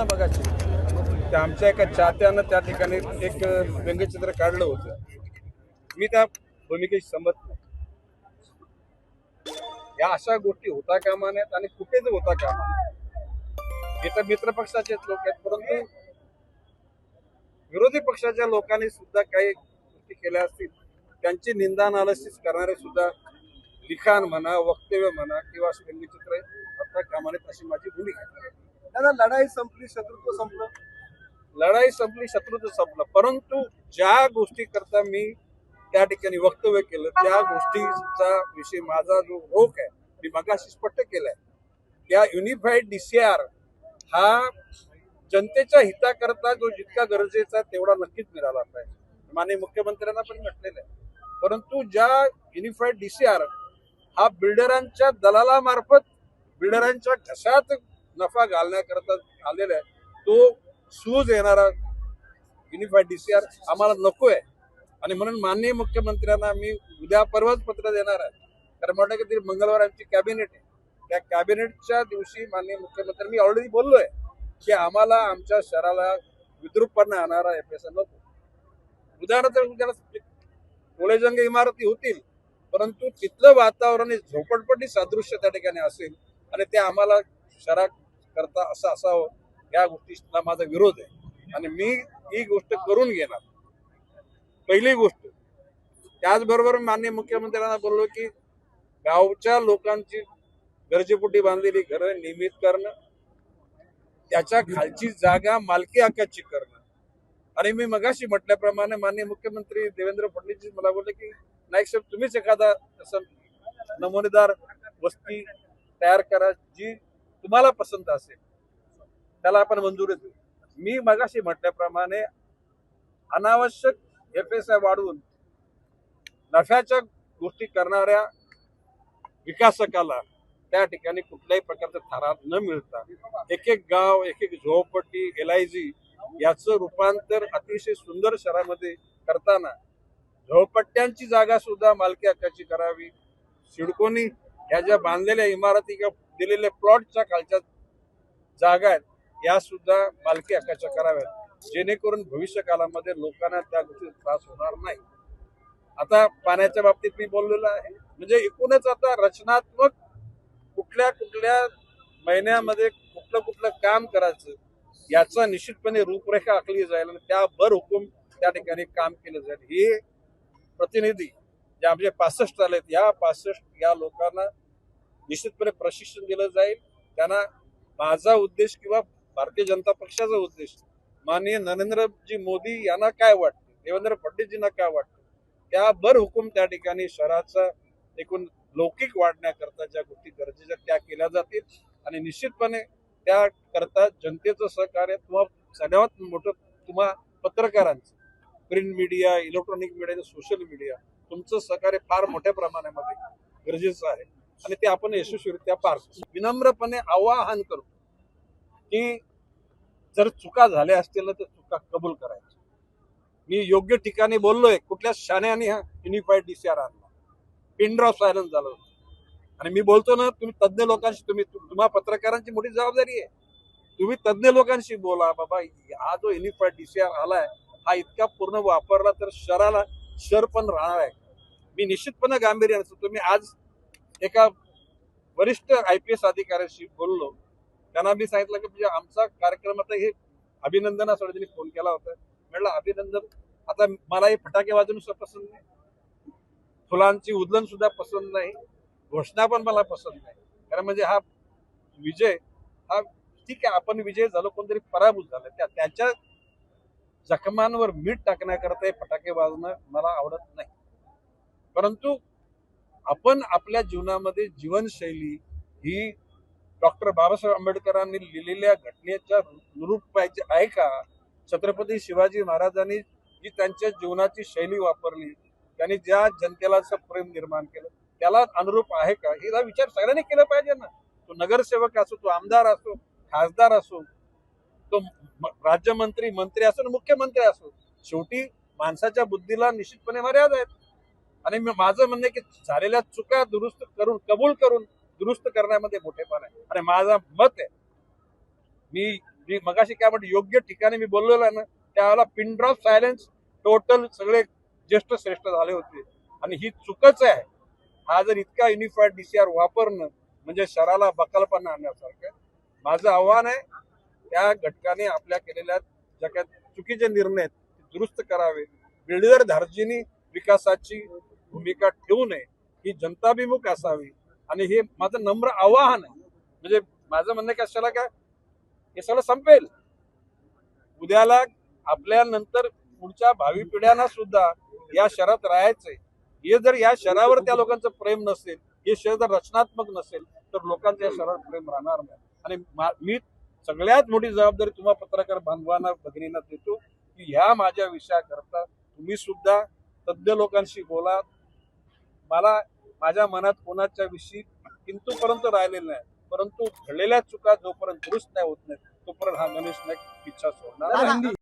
ना बघाची त्या आमच्या एका चाहत्यानं त्या ठिकाणी एक व्यंगचित्र काढलं होतं. मी त्या भूमिकेशी संमत नाही. या अशा गोष्टी होता कामा नयेत आणि कुठेच होता कामा नये. हे तर मित्र पक्षाचेच लोक आहेत परंतु विरोधी पक्षाच्या लोकांनी सुद्धा काही गोष्टी केल्या असतील त्यांची निंदा नालशीच करणारे सुद्धा लिखाण म्हणा वक्तव्य म्हणा किंवा व्यंगचित्र आता कामा नयेत अशी माझी भूमिका त्यांना लढाई संपली शत्रुत्व संपलं. लढाई संपली शत्रुत्व संपलं. परंतु ज्या गोष्टी करता मी त्या ठिकाणी वक्तव्य केलं त्या गोष्टीचा विषयी माझा जो रोख आहे मी मगाशी स्पष्ट केलाय. त्या युनिफाईड डीसीआर हा जनतेच्या हिताकरता जो जितका गरजेचा आहे, तेवढा नक्कीच मिळाला पाहिजे. माननीय मुख्यमंत्र्यांना पण म्हटलेलं आहे. परंतु ज्या युनिफाईड डीसीआर हा बिल्डरांच्या दलालामार्फत बिल्डरांच्या घशात नफा घालण्याकरता आलेला आहे. तो सूज येणारा युनिफाईड डीसीआर आम्हाला नको आहे आणि म्हणून माननीय मुख्यमंत्र्यांना मी उद्या परवाच पत्र देणार आहे. कारण म्हटलं की तरी मंगळवार आमची कॅबिनेट आहे. त्या कॅबिनेटच्या दिवशी माननीय मुख्यमंत्री मी ऑलरेडी बोललो आहे की आम्हाला आमच्या शहराला विद्रूपपणा आणणारा एफ एस नको उदाहरणार्थ कोळेजंग इमारती होतील परंतु तिथलं वातावरण हे झोपडपट्टी सादृश्य त्या ठिकाणी असेल आणि ते आम्हाला शहरा करता असं असावं या गोष्टीला माझा विरोध आहे. आणि मी ही गोष्ट करून घेणार. पहिली गोष्ट त्याचबरोबर माननीय मुख्यमंत्र्यांना बोललो की गावच्या लोकांची गरजेपोटी बांधलेली घरं नियमित करणं त्याच्या खालची जागा मालकी हक्काची करणं. आणि मी मगाशी म्हटल्याप्रमाणे माननीय मुख्यमंत्री देवेंद्र फडणवीस मला बोलले की नाईक साहेब तुम्हीच एखादा असं नमुनेदार वस्ती तयार करा जी तुम्हाला पसंत असेल त्याला आपण मंजुरी देऊ. मी मगाशी म्हटल्याप्रमाणे अनावश्यक एफ एस आय वाढवून नफ्याच्या गोष्टी करणाऱ्या विकासकाला त्या ठिकाणी कुठल्याही प्रकारचा थारा न मिळता एक एक गाव एक एक झोपट्टी एल आय जी याचं रूपांतर अतिशय सुंदर शहरामध्ये करताना झोपट्ट्यांची जागा सुद्धा मालकी हक्काची करावी. सिडकोनी ह्या ज्या बांधलेल्या इमारती किंवा दिलेल्या प्लॉटच्या खालच्या जागा आहेत या सुद्धा मालकी हक्काच्या कराव्यात. जेणेकरून भविष्य काळामध्ये लोकांना त्या गोष्टी त्रास होणार नाही. आता पाण्याच्या बाबतीत मी बोललेलो आहे. म्हणजे एकूणच आता रचनात्मक कुठल्या कुठल्या महिन्यामध्ये कुठलं कुठलं काम करायचं याचा निश्चितपणे रूपरेखा आखली जाईल आणि त्यावर हुकूम त्या ठिकाणी काम केलं जाईल. हे प्रतिनिधी जे आमचे पासष्ट आलेत या पासष्ट या लोकांना निश्चितपणे प्रशिक्षण दिलं जाईल. त्यांना माझा उद्देश किंवा भारतीय जनता पक्षाचा उद्देश माननीय नरेंद्रजी मोदी यांना काय वाटतं? देवेंद्र फडणवीसजींना काय वाटतं? त्या भर हुकूम त्या ठिकाणी शहराचा एकूण लौकिक वाढण्याकरता ज्या गोष्टी गरजेच्या त्या केल्या जातील. आणि निश्चितपणे त्या करता जनतेचं सहकार्य किंवा सगळ्यात मोठं तुम्हा पत्रकारांचं print media electronic media social media तुमचं सहकार्य फार मोठ्या प्रमाणामध्ये गरजेचं आहे. आणि ते आपण यशस्वीरित्या पार विनम्रपणे आवाहन करू की जर चुका झाल्या असतील ना तर चुका कबूल करायच्या. मी योग्य ठिकाणी बोललोय कुठल्या शाण्याने हा युनिफाईड डीसीआर आणला. पिन सायलन्स झालं होतं. आणि मी बोलतो ना तुम्ही तज्ज्ञ लोकांशी तुम्ही तुम्हा पत्रकारांची मोठी जबाबदारी आहे. तुम्ही तज्ज्ञ लोकांशी बोला बाबा हा जो युनिफाईड डीसीआर आलाय हा इतका पूर्ण वापरला तर शहराला शर पण राहणार आहे. मी निश्चितपणे गांभीर्याने तुम्ही आज एका वरिष्ठ आय पी एस अधिकाऱ्याशी बोललो. त्यांना मी सांगितलं की म्हणजे आमचा कार्यक्रम आता हे अभिनंदनासाठी त्यांनी फोन केला होता. म्हटलं अभिनंदन. आता मला हे फटाके वाजवणं सुद्धा पसंत नाही. फुलांची उदलन सुद्धा पसंत नाही. घोषणा पण मला पसंत नाही. कारण म्हणजे हा विजय हा ठीक आहे आपण विजय झालो कोणतरी पराभूत झालं. त्या त्याच्या जखमांवर मीठ टाकण्याकरता हे फटाके वाजवणं मला आवडत नाही. परंतु आपण आपल्या जीवनामध्ये जीवनशैली ही डॉक्टर बाबासाहेब आंबेडकरांनी लिहिलेल्या घटनेच्या अनुरूप पाहिजे आहे का? छत्रपती शिवाजी महाराजांनी जी त्यांच्या जीवनाची शैली वापरली त्यांनी ज्या जनतेला असं प्रेम निर्माण केलं त्याला अनुरूप आहे का? हिचा विचार सगळ्यांनी केला पाहिजे ना. तो नगरसेवक असो तो आमदार असो खासदार असो तो राज्यमंत्री मंत्री असो मुख्यमंत्री असो शेवटी माणसाच्या बुद्धीला निश्चितपणे मर्यादा आहेत. आणि माझं म्हणणं की झालेल्या चुका दुरुस्त करून कबूल करून दुरुस्त करण्यामध्ये मोठेपण आहे. आणि माझा मत आहे मी मी मगाशी काय म्हणतो योग्य ठिकाणी मी बोललेलो आहे ना त्यावेळेला पिनड्रॉप सायलेन्स टोटल सगळे ज्येष्ठ श्रेष्ठ झाले होते. आणि ही चुकच आहे. हा जर इतका युनिफाईड डीसीआर वापरणं म्हणजे शहराला बकालपणा आणण्यासारखं माझं आव्हान आहे त्या घटकाने आपल्या केलेल्या ज्या काही चुकीचे निर्णय आहेत ते दुरुस्त करावे. बिल्डर धार्जिनी विकासाची भूमिका ठेवू नये ही जनताभिमुख असावी. आणि हे माझं नम्र आवाहन आहे. म्हणजे माझं म्हणणं कशाला काय? हे सगळं संपेल. उद्याला आपल्या नंतर पुढच्या भावी पिढ्यांना सुद्धा या शहरात राहायचंय. हे जर या शहरावर त्या लोकांचं प्रेम नसेल हे शहर जर रचनात्मक नसेल तर लोकांचं या शहरावर प्रेम राहणार नाही. आणि मी सगळ्यात मोठी जबाबदारी तुम्हा पत्रकार बांधवांना भगिनींना देतो की ह्या माझ्या विषयाकरता तुम्ही सुद्धा तज्ज्ञ लोकांशी बोला मला माझ्या मनात कोणाच्या विषयी किंतूपर्यंत राहिलेलं नाही. परंतु घडलेल्या चुका जोपर्यंत दुरुस्त नाही होत नाही तोपर्यंत हा गणेश नाईक इच्छा सोडणार